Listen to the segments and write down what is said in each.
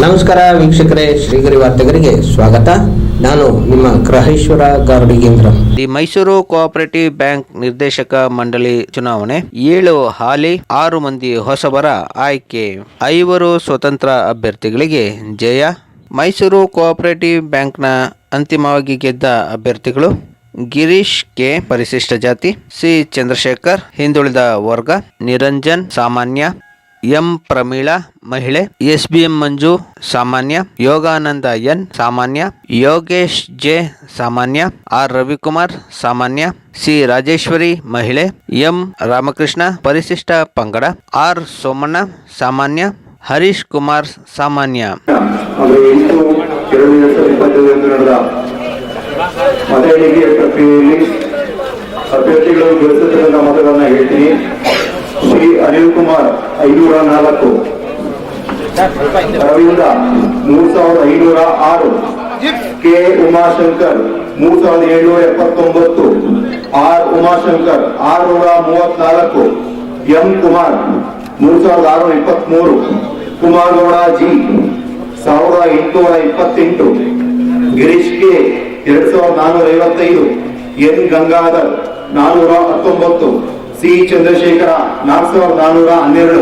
ನಮಸ್ಕಾರ ವೀಕ್ಷಕರೇ, ಶ್ರೀಗರಿ ವಾರ್ತೆಗರಿಗೆ ಸ್ವಾಗತ. ನಾನು ನಿಮ್ಮ ಗ್ರಹೇಶ್ವರ ಗಾರ್ಡಿಗೇಂದ್ರ. ದಿ ಮೈಸೂರು ಕೋಆಪರೇಟಿವ್ ಬ್ಯಾಂಕ್ ನಿರ್ದೇಶಕ ಮಂಡಳಿ ಚುನಾವಣೆ. ಏಳು ಹಾಲಿ, ಆರು ಮಂದಿ ಹೊಸಬರ ಆಯ್ಕೆ. ಐವರು ಸ್ವತಂತ್ರ ಅಭ್ಯರ್ಥಿಗಳಿಗೆ ಜಯ. ಮೈಸೂರು ಕೋಆಪರೇಟಿವ್ ಬ್ಯಾಂಕ್ನ ಅಂತಿಮವಾಗಿ ಗೆದ್ದ ಅಭ್ಯರ್ಥಿಗಳು ಗಿರೀಶ್ ಕೆ. ಪರಿಶಿಷ್ಟ ಜಾತಿ, ಸಿ. ಚಂದ್ರಶೇಖರ್, ಹಿಂದುಳಿದ ವರ್ಗ, ನಿರಂಜನ್, ಸಾಮಾನ್ಯ ಎಂ ಪ್ರಮೀಳಾ ಮಹಿಳೆ ಎಸ್ ಬಿ ಎಂ ಮಂಜು ಸಾಮಾನ್ಯ ಯೋಗಾನಂದ ಎನ್ ಸಾಮಾನ್ಯ ಯೋಗೇಶ್ ಜೆ ಸಾಮಾನ್ಯ ಆರ್ ರವಿಕುಮಾರ್ ಸಾಮಾನ್ಯ ಸಿ ರಾಜೇಶ್ವರಿ ಮಹಿಳೆ ಎಂ ರಾಮಕೃಷ್ಣ ಪರಿಶಿಷ್ಟ ಪಂಗಡ ಆರ್ ಸೋಮಣ್ಣ ಸಾಮಾನ್ಯ ಹರೀಶ್ ಕುಮಾರ್ ಸಾಮಾನ್ಯ ಅಂದರೆ ಎಂಟು ಎರಡು ಎರಡ್ ಸಾವಿರದ ಇಪ್ಪತ್ತೈದರಂದು ನಡೆದ ಮತ ಎಣಿಕೆಯ ಪ್ರಕ್ರಿಯೆಯಲ್ಲಿ ಅಭ್ಯರ್ಥಿಗಳು ಗಳಿಸತಕ್ಕಂಥ ಮತಗಳನ್ನ ಹೇಳ್ತೀನಿ ಶ್ರೀ ಅನಿಲ್ ಕುಮಾರ್ ಐನೂರ ನಾಲ್ಕು ರವೀಂದ್ರ ಮೂರ್ ಸಾವಿರದ ಐನೂರ ಆರು ಕೆ. ಉಮಾಶಂಕರ್ ಮೂರ್ ಸಾವಿರದ ಏಳ್ನೂರ ಎಪ್ಪತ್ತೊಂಬತ್ತು ಆರ್. ಉಮಾಶಂಕರ್ ಆರ್ನೂರ ಮೂವತ್ನಾಲ್ಕು ಎಂ. ಕುಮಾರ್ ಮೂರ್ ಸಾವಿರದ ಆರುನೂರ ಇಪ್ಪತ್ಮೂರು ಕುಮಾರಗೌಡ, ಜಿ. ಸಾವಿರದ ಎಂಟುನೂರ ಇಪ್ಪತ್ತೆಂಟು ಗಿರೀಶ್ ಕೆ, ಎರಡ್ ಸಾವಿರದ ನಾನೂರ ಐವತ್ತೈದು ಎನ್. ಗಂಗಾಧರ್ ನಾನೂರ ಹತ್ತೊಂಬತ್ತು ಸಿ. ಚಂದ್ರಶೇಖರ ನಾಲ್ಕು ಸಾವಿರದ ನಾನೂರ ಹನ್ನೆರಡು.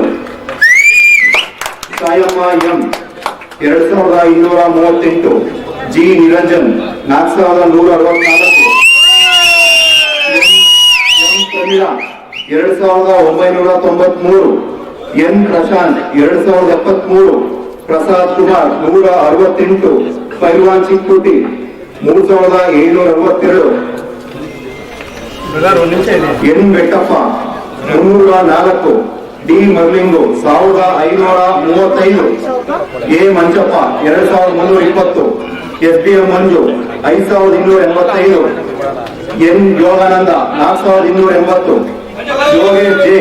ಸಾಯಮ್ಮ ಎಂ. ಎರಡ್ ಸಾವಿರದ ಇನ್ನೂರ ಮೂವತ್ತೆಂಟು. ಜಿ. ನಿರಂಜನ್ ನಾಲ್ಕು ಸಾವಿರದ ನೂರ ಅರವತ್ನಾಲ್ಕು ಎರಡ್ ಸಾವಿರದ ಒಂಬೈನೂರ ತೊಂಬತ್ಮೂರು. ಎನ್. ಪ್ರಶಾಂತ್, ಎರಡ್ ಸಾವಿರದ ಎಪ್ಪತ್ಮೂರು. ಪ್ರಸಾದ್ ಕುಮಾರ್, ನೂರ ಅರವತ್ತೆಂಟು. ಪೈಲ್ವಾನ್ ಚಿಕ್ಕುಟಿ, ಮೂರ್ ಸಾವಿರದ ಏಳ್ನೂರ ಅರವತ್ತೆರಡು ಎನ್ ಬೆಟ್ಟಪ್ಪ, ಮುನ್ನೂರ ನಾಲ್ಕು, ಡಿ ಮರ್ಲಿಂಗು ಸಾವಿರದ ಐನೂರ ಮೂವತ್ತೈದು, ಎ ಮಂಜಪ್ಪ ಎರಡ್ ಸಾವಿರದ ಮುನ್ನೂರ ಇಪ್ಪತ್ತು, ಎಸ್ ಬಿ ಎಂ ಮಂಜು, ಐದ್ ಸಾವಿರದ ಇನ್ನೂರ ಎಂಬತ್ತೈದು, ಎನ್ ಯೋಗಾನಂದ, ನಾಲ್ಕು ಸಾವಿರದ ಇನ್ನೂರ ಎಂಬತ್ತು, ಯೋಗೇಶ್ ಜೆ,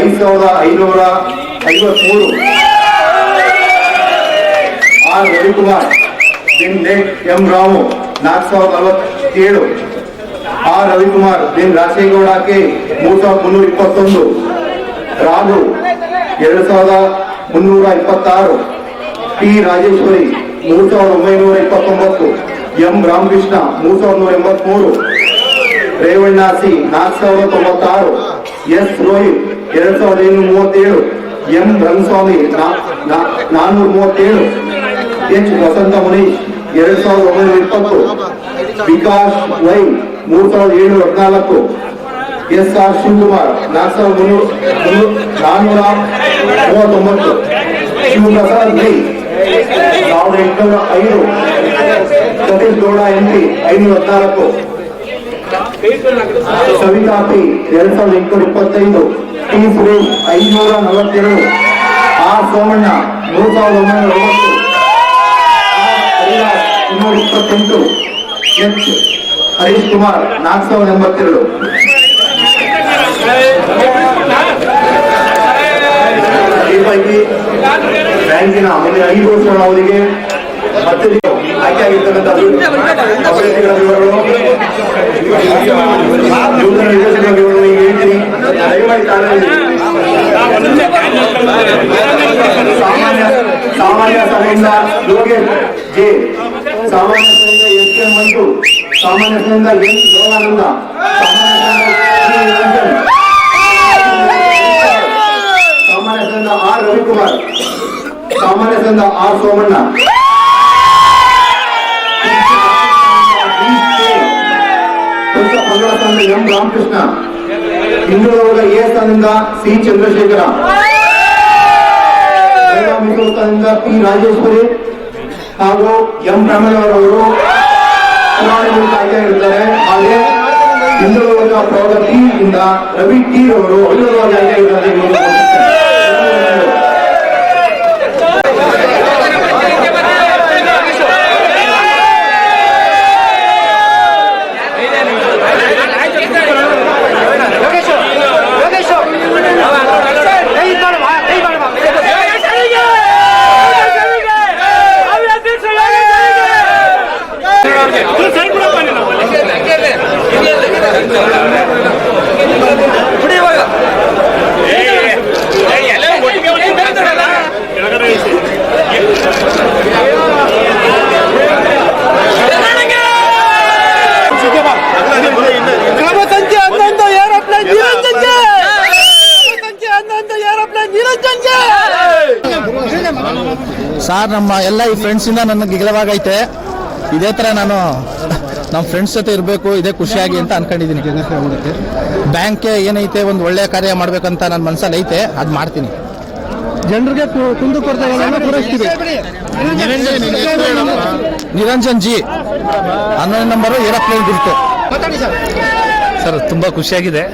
ಐದ್ ಸಾವಿರದ ಐನೂರ ಐವತ್ಮೂರು. ಆರ್ ರವಿಕುಮಾರ್ ಎಂ ರಾಮು, ನಾಲ್ಕು ಸಾವಿರದ ನಲವತ್ತೇಳು ಆರ್ ರವಿಕುಮಾರ್ ಬಿನ್ ರಾಜೇಗೌಡ ಕೆ ಮೂರ್ ಸಾವಿರದ ಮುನ್ನೂರ ಇಪ್ಪತ್ತೊಂದು, ರಾಜು ಎರಡು ಸಾವಿರದ ಮುನ್ನೂರ ಇಪ್ಪತ್ತಾರು, ಟಿ ರಾಜೇಶ್ವರಿ ಮೂರ್ ಸಾವಿರದ ಒಂಬೈನೂರ ಇಪ್ಪತ್ತೊಂಬತ್ತು, ಎಂ ರಾಮಕೃಷ್ಣ ಮೂರು ಸಾವಿರದ ನೂರ ಎಂಬತ್ಮೂರು ನಾಲ್ಕು ಸಾವಿರದ ತೊಂಬತ್ತಾರು, ಎಸ್ ರೋಹಿತ್ ಎರಡ್ ಸಾವಿರದ ಏಳ್ನೂರ ಮೂವತ್ತೇಳು, ಎಂ ರಂಗಸ್ವಾಮಿ ನಾನ್ನೂರ ಮೂವತ್ತೇಳು, ಎಚ್ ವಸಂತ ಮುನೀಶ್ ಎರಡು ಸಾವಿರದ ಒಂಬೈನೂರ ಇಪ್ಪತ್ತು, ವಿಕಾಸ್ ವೈ ಮೂರ್ ಸಾವಿರದ ಏಳ್ನೂರ ಹದಿನಾಲ್ಕು ಎಸ್ ಆರ್ ಶಿವಕುಮಾರ್ ನಾಲ್ಕು ಸಾವಿರದ ಮುನ್ನೂರ ನಾನ್ನೂರ ಮೂವತ್ತೊಂಬತ್ತು ಶಿವಪ್ರಸಾದ್ ಮೈ ಸಾವಿರದ ಎಂಟುನೂರ ಐದು ಸತೀಶ್ ಗೌಡ ಎಂಪಿ ಐನೂರ ಹದಿನಾಲ್ಕು ಸವಿತಾ ಪಿ ಎರಡ್ ಸಾವಿರದ ಎಂಟುನೂರ ಇಪ್ಪತ್ತೈದು ಟಿ ಸುರೇಶ್ ಐನೂರ ನಲವತ್ತೆರಡು ಆರ್ ಸೋಮಣ್ಣ ಮೂರ್ ಸಾವಿರದ ಒಂಬೈನೂರ ಒಂಬತ್ತು ಹರಿದಾಸ್ ಇನ್ನೂರ ಇಪ್ಪತ್ತೆಂಟು ಎಚ್ ಹರೀಶ್ ಕುಮಾರ್, ನಾಲ್ಕು ಸಾವಿರದ ಎಂಬತ್ತೆರಡು. ಈ ಪೈಕಿ ಬ್ಯಾಂಕಿನ ಮುಂದಿನ ಐದು ವರ್ಷಗಳ ಅವಧಿಗೆ ಮತ್ತೆ ಆಯ್ಕೆಯಾಗಿರ್ತಕ್ಕಂಥ ಅಭ್ಯರ್ಥಿಗಳ ವಿವರಗಳು ನೂತನ ವಿವರಗಳು ಸಾಮಾನ್ಯ ಸಾಮಾನ್ಯ ಸಭೆಯಿಂದ ಯೋಗೇಶ್ ಜೆ. ಸಾಮಾನ್ಯ ಸಭೆಯಿಂದ ಎಸ್ ಕೆ ಮಂಜು. ಸಾಮಾನ್ಯ ಸಭೆಯಿಂದ ಎನ್ ಯೋಗಾನಂದ ಸಾಮಾನ್ಯ ಸಭೆಯಿಂದ ಆರ್ ರವಿಕುಮಾರ್ ಸಾಮಾನ್ಯ ಸಭೆಯಿಂದ ಆರ್ ಸೋಮಣ್ಣ ಹೊಸ ಪಂಗಡ ಸಂಘ ಎಂ ರಾಮಕೃಷ್ಣ ಹಿಂದುಳಿದ ಎ ಸ್ಥಾನದಿಂದ ಸಿ ಚಂದ್ರಶೇಖರ ಮಹಿಳಾ ಮೀಸಲು ಸ್ಥಾನದಿಂದ ಪಿ ರಾಜೇಶ್ವರಿ ಹಾಗೂ ಎಂ ಪ್ರಮಲವರವರು ಚುನಾವಣೆ ಕಾಯ್ತಾ ಇರ್ತಾರೆ ಹಾಗೆ ಹಿಂದುಳಿದ ಪ್ರೌಢ ಇಂದ ರವಿ ಟಿ ಅವರು ಹಿಂದುಳಿದ ಕಾಯ್ತಾ ಆಯ್ಕೆಯಾಗಿದ್ದಾರೆ ಸಾರ್ ನಮ್ಮ ಎಲ್ಲ ಈ ಫ್ರೆಂಡ್ಸಿಂದ ನನಗೆ ಗೆಲುವಾಗೈತೆ. ಇದೇ ಥರ ನಾನು ನಮ್ಮ ಫ್ರೆಂಡ್ಸ್ ಜೊತೆ ಇರಬೇಕು ಇದೇ ಖುಷಿಯಾಗಿ ಅಂತ ಅನ್ಕೊಂಡಿದ್ದೀನಿ ಬ್ಯಾಂಕ್ಗೆ ಏನೈತೆ ಒಂದು ಒಳ್ಳೆ ಕಾರ್ಯ ಮಾಡ್ಬೇಕಂತ ನನ್ನ ಮನಸ್ಸಲ್ಲಿ ಐತೆ ಅದು ಮಾಡ್ತೀನಿ. ಜನರಿಗೆ ಕುಂದು ಕೊರತೆಗಳನ್ನು ಪೂರೈಸ್ತೀವಿ. ನಿರಂಜನ್ ಜಿ ಹನ್ನೊಂದು ನಂಬರು ಏರೋಪ್ಲೇನ್ ಗುರುತು. ಸರ್ ತುಂಬ ಖುಷಿಯಾಗಿದೆ.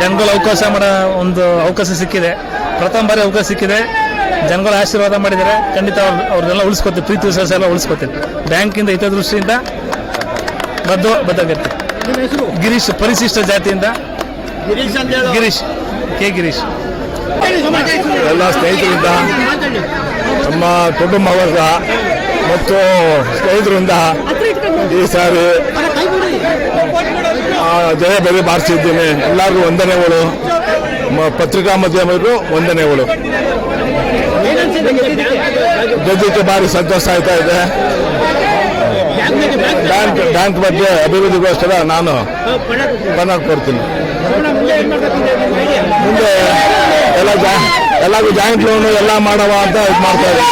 ಜನಗಳು ಅವಕಾಶ ಮಾಡೋ ಒಂದು ಅವಕಾಶ ಸಿಕ್ಕಿದೆ. ಪ್ರಥಮ ಬಾರಿ ಅವಕಾಶ ಸಿಕ್ಕಿದೆ. ಜನಗಳು ಆಶೀರ್ವಾದ ಮಾಡಿದ್ದಾರೆ. ಖಂಡಿತ ಅವ್ರು ಅವ್ರನ್ನೆಲ್ಲ ಉಳಿಸ್ಕೊತೀವಿ. ಪ್ರೀತಿ ವಿಶ್ವಾಸ ಎಲ್ಲ ಉಳಿಸ್ಕೊತೀವಿ. ಬ್ಯಾಂಕಿಂದ ಹಿತದೃಷ್ಟಿಯಿಂದ ಬದ್ದು ಬದ್ದಾಗಿರ್ತೀವಿ ಗಿರೀಶ್ ಪರಿಶಿಷ್ಟ ಜಾತಿಯಿಂದ. ಗಿರೀಶ್ ಕೆ ಗಿರೀಶ್. ಎಲ್ಲ ಸ್ನೇಹಿತರಿಂದ ನಮ್ಮ ಕುಟುಂಬ ವರ್ಗ ಮತ್ತು ಸ್ನೇಹಿತರಿಂದ ಈ ಸಾರಿ ಜಯ ಬೆಲೆ ಬಾರಿಸಿದ್ದೇನೆ. ಎಲ್ಲರಿಗೂ ವಂದನೆಗಳು ಪತ್ರಿಕಾ ಮಾಧ್ಯಮಕ್ಕೂ ವಂದನೆಗಳು ಜೊತೆ ಭಾರಿ ಸಂತೋಷ ಆಯ್ತಾ ಇದೆ. ಬ್ಯಾಂಕ್ ಬ್ಯಾಂಕ್ ಬಗ್ಗೆ ಅಭಿವೃದ್ಧಿಗೋಸ್ಕರ ನಾನು ಬಣ್ಣ ಕೊಡ್ತೀನಿ. ಮುಂದೆ ಎಲ್ಲ ಎಲ್ಲರಿಗೂ ಜಾಯಿಂಟ್ ಲೋನು ಎಲ್ಲ ಮಾಡವ ಅಂತ ಇದು ಮಾಡ್ತಾ ಇದ್ದೀನಿ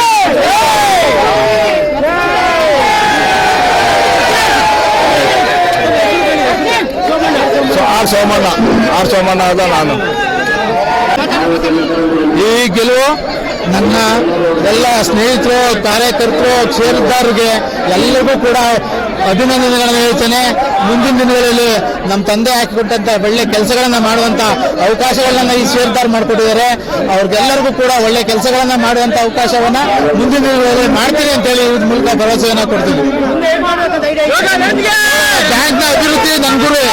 so R Somanna R Somanna ಅದ ನಾನು. ಈ ಗೆಲುವು ನನ್ನ ಎಲ್ಲ ಸ್ನೇಹಿತರು ಕಾರ್ಯಕರ್ತರು ಷೇರುದಾರರಿಗೆ ಎಲ್ಲರಿಗೂ ಕೂಡ ಅಭಿನಂದನೆಗಳನ್ನು ಹೇಳ್ತೇನೆ. ಮುಂದಿನ ದಿನಗಳಲ್ಲಿ ನಮ್ಮ ತಂದೆ ಹಾಕಿಕೊಟ್ಟಂತ ಒಳ್ಳೆ ಕೆಲಸಗಳನ್ನ ಮಾಡುವಂತ ಅವಕಾಶಗಳನ್ನ ಈ ಷೇರುದಾರ್ ಮಾಡಿಕೊಟ್ಟಿದ್ದಾರೆ. ಅವ್ರಿಗೆಲ್ಲರಿಗೂ ಕೂಡ ಒಳ್ಳೆ ಕೆಲಸಗಳನ್ನ ಮಾಡುವಂತ ಅವಕಾಶವನ್ನ ಮುಂದಿನ ದಿನಗಳಲ್ಲಿ ಮಾಡ್ತೀನಿ ಅಂತೇಳಿ ಇದ್ರ ಮೂಲಕ ಭರವಸೆಯನ್ನ ಕೊಡ್ತೀನಿ. ಬ್ಯಾಂಕ್ನ ಅಭಿವೃದ್ಧಿ ನನ್ನ ಗುರಿ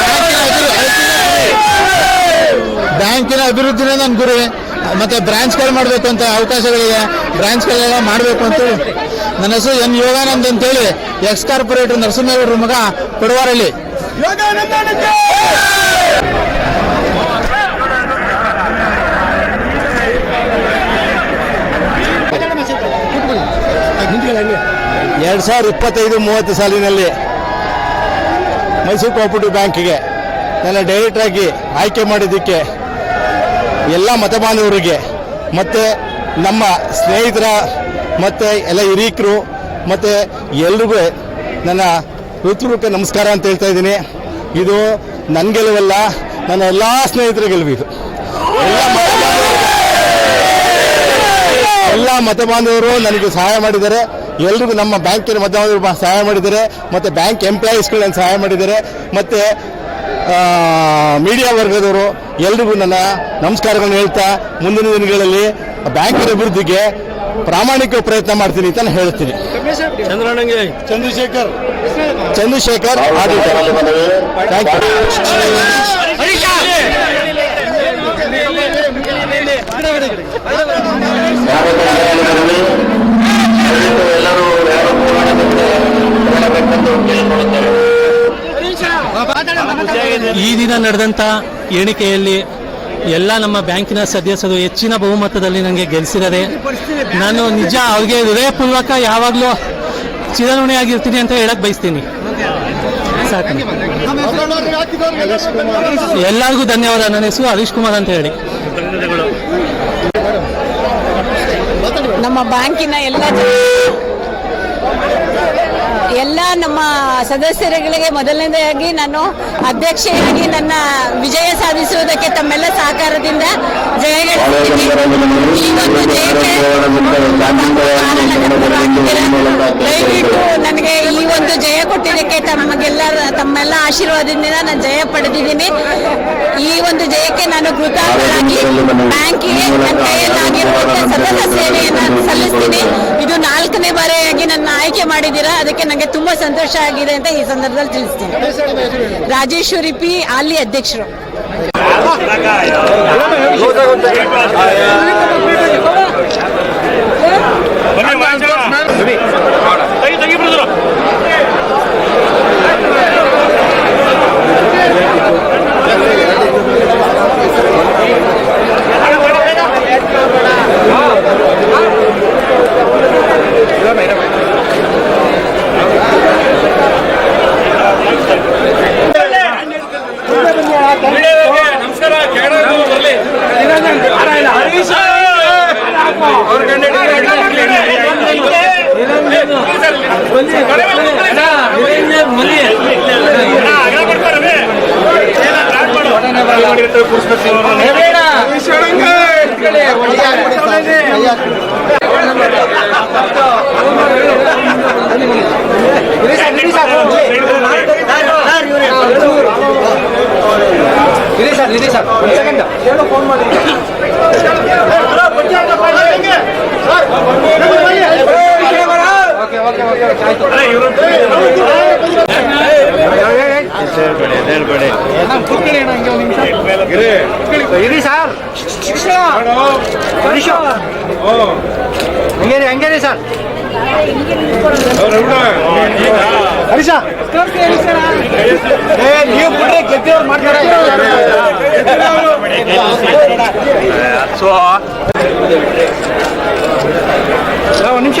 ಬ್ಯಾಂಕಿನ ಅಭಿವೃದ್ಧಿ ಬ್ಯಾಂಕಿನ ಅಭಿವೃದ್ಧಿನೇ ನನ್ನ ಗುರಿ. ಮತ್ತೆ ಬ್ರಾಂಚ್ಗಳು ಮಾಡಬೇಕು ಅಂತ ಅವಕಾಶಗಳಿದೆ. ಬ್ರಾಂಚ್ಗಳೆಲ್ಲ ಮಾಡಬೇಕು ಅಂತ ನನ್ನ ಹೆಸರು ಎನ್ ಯೋಗಾನಂದ್ ಅಂತೇಳಿ ಎಕ್ಸ್ ಕಾರ್ಪೊರೇಟರ್ ನರಸಿಂಹೇಗೌಡರ ಮಗ ಕೊಡವಾರಳ್ಳಿ ಎರಡು ಸಾವಿರದ ಇಪ್ಪತ್ತೈದು, ಮೂವತ್ತು ಸಾಲಿನಲ್ಲಿ ಮೈಸೂರು ಕೋಪರೇಟಿವ್ ಬ್ಯಾಂಕಿಗೆ ನನ್ನ ಡೈರೆಕ್ಟರ್ ಆಗಿ ಆಯ್ಕೆ ಮಾಡಿದ್ದಕ್ಕೆ ಎಲ್ಲ ಮತಬಾಂಧವರಿಗೆ, ಮತ್ತು ನಮ್ಮ ಸ್ನೇಹಿತರ, ಮತ್ತು ಎಲ್ಲ ಹಿರಿಯಕರು, ಮತ್ತು ಎಲ್ರಿಗೂ ನನ್ನ ಹೃತ್ಪೂರ್ವಕ ನಮಸ್ಕಾರ ಅಂತ ಹೇಳ್ತಾ ಇದ್ದೀನಿ. ಇದು ನನ್ನ ಗೆಲುವಲ್ಲ, ನನ್ನ ಎಲ್ಲ ಸ್ನೇಹಿತರ ಗೆಲುವು ಇದು. ಎಲ್ಲ ಮತ ಬಾಂಧವರು ನನಗೆ ಸಹಾಯ ಮಾಡಿದ್ದಾರೆ. ಎಲ್ರಿಗೂ ನಮ್ಮ ಬ್ಯಾಂಕಿನ ಮತ ಬಾಂಧವರು ಸಹಾಯ ಮಾಡಿದ್ದಾರೆ. ಮತ್ತು ಬ್ಯಾಂಕ್ ಎಂಪ್ಲಾಯೀಸ್ಗಳು ನನಗೆ ಸಹಾಯ ಮಾಡಿದ್ದಾರೆ. ಮತ್ತು ಮೀಡಿಯಾ ವರ್ಗದವರು ಎಲ್ರಿಗೂ ನನ್ನ ನಮಸ್ಕಾರಗಳನ್ನು ಹೇಳ್ತಾ ಮುಂದಿನ ದಿನಗಳಲ್ಲಿ ಬ್ಯಾಂಕಿನ ಅಭಿವೃದ್ಧಿಗೆ ಪ್ರಾಮಾಣಿಕ ಪ್ರಯತ್ನ ಮಾಡ್ತೀನಿ ಅಂತ ನಾನು ಹೇಳ್ತೀನಿ ಚಂದ್ರಶೇಖರ್. ಚಂದ್ರಶೇಖರ್ ಥ್ಯಾಂಕ್ ಯು ಈ ದಿನ ನಡೆದಂಥ ಎಣಿಕೆಯಲ್ಲಿ ಎಲ್ಲ ನಮ್ಮ ಬ್ಯಾಂಕಿನ ಸದಸ್ಯರು ಹೆಚ್ಚಿನ ಬಹುಮತದಲ್ಲಿ ನನಗೆ ಗೆಲ್ಲಿಸಿದ್ದಾರೆ. ನಾನು ನಿಜ ಅವ್ರಿಗೆ ಹೃದಯಪೂರ್ವಕ ಯಾವಾಗಲೂ ಚಿರಋಣಿಯಾಗಿರ್ತೀನಿ ಅಂತ ಹೇಳಕ್ ಬಯಸ್ತೀನಿ. ಸಾಕು. ಎಲ್ಲರಿಗೂ ಧನ್ಯವಾದ. ನನ್ನ ಹೆಸರು ಹರೀಶ್ ಕುಮಾರ್ ಅಂತ ಹೇಳಿ. ನಮ್ಮ ಬ್ಯಾಂಕಿನ ಎಲ್ಲ ಎಲ್ಲ ನಮ್ಮ ಸದಸ್ಯರುಗಳಿಗೆ ಮೊದಲನೇದಾಗಿ ನಾನು ಅಧ್ಯಕ್ಷೆಯಾಗಿ ನನ್ನ ವಿಜಯ ಸಾಧಿಸುವುದಕ್ಕೆ ತಮ್ಮೆಲ್ಲ ಸಹಕಾರದಿಂದ ದಯವಿಟ್ಟು ನನಗೆ ಈ ಒಂದು ಜಯ ಕೊಟ್ಟಿದ್ದಕ್ಕೆ ತಮಗೆಲ್ಲ ತಮ್ಮೆಲ್ಲ ಆಶೀರ್ವಾದದಿಂದ ನಾನು ಜಯ ಪಡೆದಿದ್ದೀನಿ. ಈ ಒಂದು ಜಯಕ್ಕೆ ನಾನು ಕೃತಜ್ಞರಾಗಿ ಬ್ಯಾಂಕಿಗೆ ನನ್ನ ಸತತ ಸೇವೆಯನ್ನು ಸಲ್ಲಿಸ್ತೀನಿ. ಇದು ನಾಲ್ಕನೇ ಬಾರಿಯಾಗಿ ನನ್ನ ಆಯ್ಕೆ ಮಾಡಿದ್ದೀರಾ? ಅದಕ್ಕೆ ನನಗೆ ತುಂಬಾ ಸಂತೋಷ ಆಗಿದೆ ಅಂತ ಈ ಸಂದರ್ಭದಲ್ಲಿ ತಿಳಿಸ್ತೀನಿ. ರಾಜೇಶ್ವರಿ ಪಿ ಅಲ್ಲಿ ಅಧ್ಯಕ್ಷರು. ಇದೆ ಸರ್ ಇದೆ ಸರ್ ಒಂದು ಸೆಕೆಂಡ್ ಏನೋ ಫೋನ್ ಮಾಡಿ ಓಕೆ ಓಕೆ ಓಕೆ ಆಯ್ತು ಇರಿ ಸರ್ ಹಂಗೇರಿ ಹಂಗೇರಿ ಸರ್ ಹರೀಶ ನೀವು ಬಿಟ್ರೆ ಗೆದ್ದವ್ರು ಮಾಡ್ತಾರೆ ಒಂದು ನಿಮಿಷ.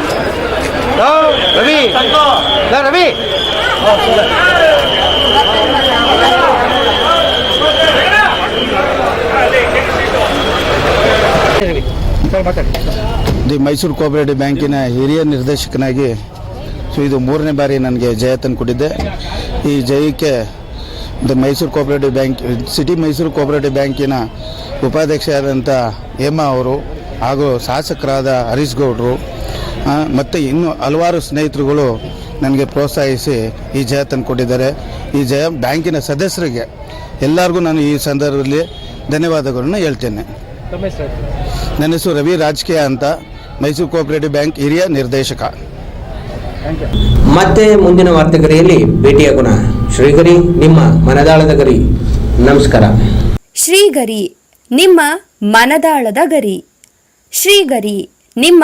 ರವಿ. ದಿ ಮೈಸೂರು ಕೋಆಪರೇಟಿವ್ ಬ್ಯಾಂಕಿನ ಹಿರಿಯ ನಿರ್ದೇಶಕನಾಗಿ ಸೊ ಇದು ಮೂರನೇ ಬಾರಿ ನನಗೆ ಜಯ ತಂದು ಕೊಟ್ಟಿದ್ದೆ. ಈ ಜಯಕ್ಕೆ the Mysuru cooperative bank, city Mysuru cooperative ಬ್ಯಾಂಕಿನ ಉಪಾಧ್ಯಕ್ಷರಾದಂಥ ಹೇಮಾ ಅವರು ಹಾಗೂ ಶಾಸಕರಾದ ಹರೀಶ್ ಗೌಡರು ಮತ್ತು ಇನ್ನೂ ಹಲವಾರು ಸ್ನೇಹಿತರುಗಳು ನನಗೆ ಪ್ರೋತ್ಸಾಹಿಸಿ ಈ ಜಯ ತಂದು ಕೊಟ್ಟಿದ್ದಾರೆ. ಈ ಜಯ ಬ್ಯಾಂಕಿನ ಸದಸ್ಯರಿಗೆ ಎಲ್ಲರಿಗೂ ನಾನು ಈ ಸಂದರ್ಭದಲ್ಲಿ ಧನ್ಯವಾದಗಳನ್ನು ಹೇಳ್ತೇನೆ. ನನ್ನ ಹೆಸರು ರವಿ ರಾಜಕೀಯ ಅಂತ ಮೈಸೂರು ಕೋಆಪರೇಟಿವ್ ಬ್ಯಾಂಕ್ ಹಿರಿಯ ನಿರ್ದೇಶಕ. ಮತ್ತೆ ಮುಂದಿನ ವಾರ್ತೆಗರಿಯಲ್ಲಿ ಭೇಟಿಯಾಗೋಣ ಶ್ರೀಗರಿ ನಿಮ್ಮ ಮನದಾಳದ ಗರಿ. ನಮಸ್ಕಾರ. ಶ್ರೀಗರಿ ನಿಮ್ಮ ಮನದಾಳದ ಗರಿ. ಶ್ರೀಗರಿ ನಿಮ್ಮ